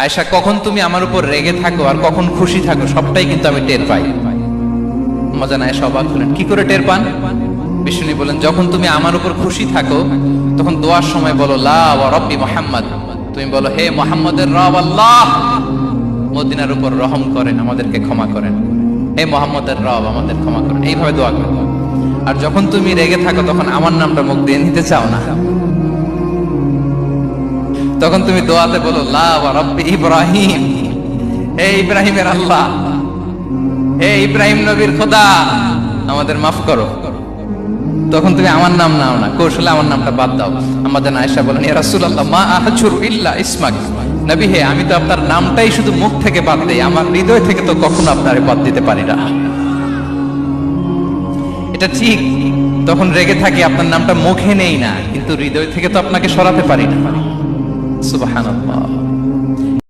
আয়সা কখন তুমি আমার উপর রেগে থাকো আর কখন খুশি থাকো, সবটাই কিন্তু আমি টের পাই। মজা নাই অবাক হলেন, কি করে টের পান? বিষ্ণু বলেন যখন তুমি আমার উপর খুশি থাকো, তখন দোয়ার সময় বলো, লা মোহাম্মদ। তুমি বলো, হে মোহাম্মদের রব আল্লাহ! মদিনার উপর রহম করেন, আমাদেরকে ক্ষমা করেন। হে মোহাম্মদের রব, আমাদের ক্ষমা করেন। এইভাবে দোয়া করো আর যখন তুমি রেগে থাকো, তখন আমার নামটা মুখ দিয়ে নিতে চাও না। তখন তুমি দোয়াতে বলো ইব্রাহিম। হে ইব্রাহিমের আল্লাহ, হে ইব্রাহিম নবীর খোদা, আমাদের মাফ করো। তখন তুমি আমার নাম নাও না, কৌশলে আমার নামটা বাদ দাও। আমাদের আয়েশা বলেন ইসমাক। নবী হে, আমি তো আপনার নামটাই শুধু মুখ থেকে বাদ দেই, আমার হৃদয় থেকে তো কখনো আপনারে বাদ দিতে পারি না। এটা ঠিক, তখন রেগে থাকি, আপনার নামটা মুখে নেই না, কিন্তু হৃদয় থেকে তো আপনাকে সরাতে পারি না। সুবহানাল্লাহ।